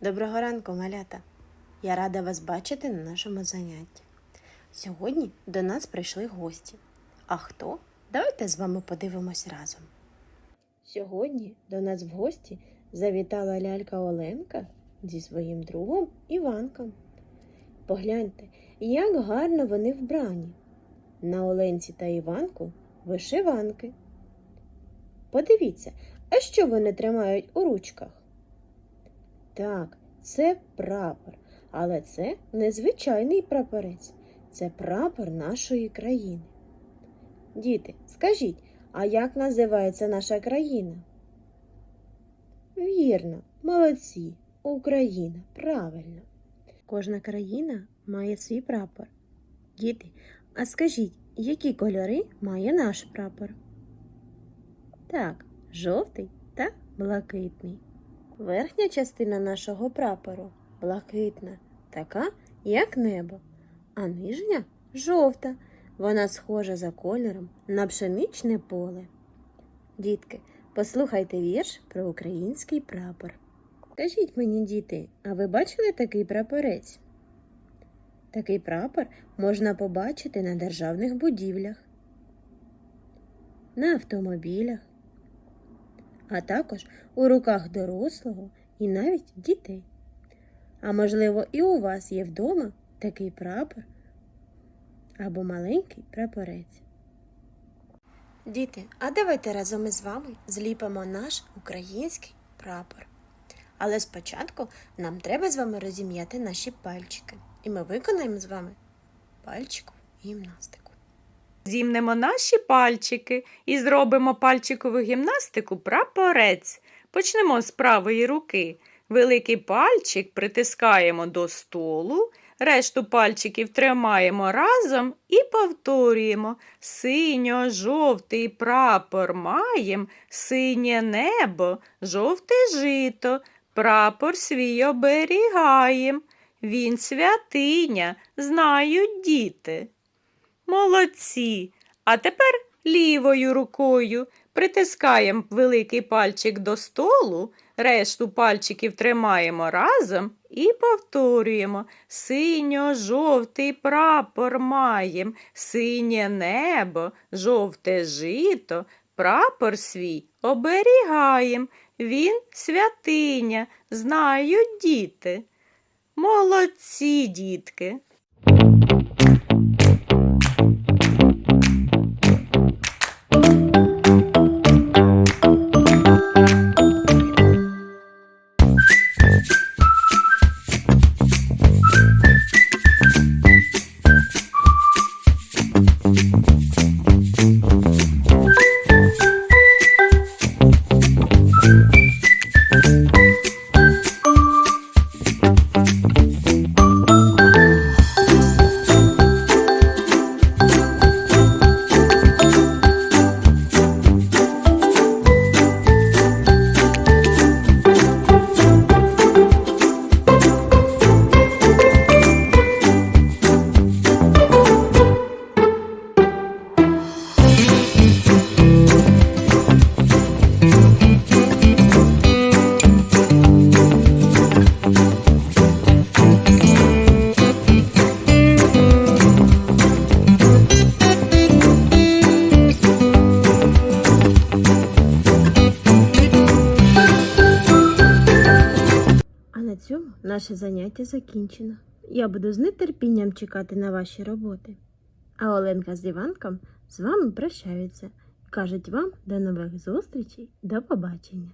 Доброго ранку, малята! Я рада вас бачити на нашому занятті. Сьогодні до нас прийшли гості. А хто? Давайте з вами подивимось разом. Сьогодні до нас в гості завітала лялька Оленка зі своїм другом Іванком. Погляньте, як гарно вони вбрані. На Оленці та Іванку вишиванки. Подивіться, а що вони тримають у ручках? Так, це прапор, але це не звичайний прапорець, це прапор нашої країни. Діти, скажіть, а як називається наша країна? Вірно, молодці, Україна, правильно. Кожна країна має свій прапор. Діти, а скажіть, які кольори має наш прапор? Так, жовтий та блакитний. Верхня частина нашого прапору блакитна, така, як небо, а нижня жовта. Вона схожа за кольором на пшеничне поле. Дітки, послухайте вірш про український прапор. Кажіть мені, діти, а ви бачили такий прапорець? Такий прапор можна побачити на державних будівлях, на автомобілях, а також у руках дорослого і навіть дітей. А можливо, і у вас є вдома такий прапор або маленький прапорець. Діти, а давайте разом із вами зліпимо наш український прапор. Але спочатку нам треба з вами розім'яти наші пальчики, і ми виконаємо з вами пальчикову гімнастику. Зімнемо наші пальчики і зробимо пальчикову гімнастику прапорець. Почнемо з правої руки. Великий пальчик притискаємо до столу, решту пальчиків тримаємо разом і повторюємо. Синьо-жовтий прапор маєм, синє небо, жовте жито, прапор свій оберігаєм. Він святиня, знають діти. Молодці. А тепер лівою рукою притискаємо великий пальчик до столу, решту пальчиків тримаємо разом і повторюємо. Синьо-жовтий прапор маєм, синє небо, жовте жито, прапор свій оберігаєм. Він святиня, знають діти. Молодці, дітки. Наше заняття закінчено. Я буду з нетерпінням чекати на ваші роботи. А Оленка з Іванком з вами прощаються кажуть вам до нових зустрічей, до побачення.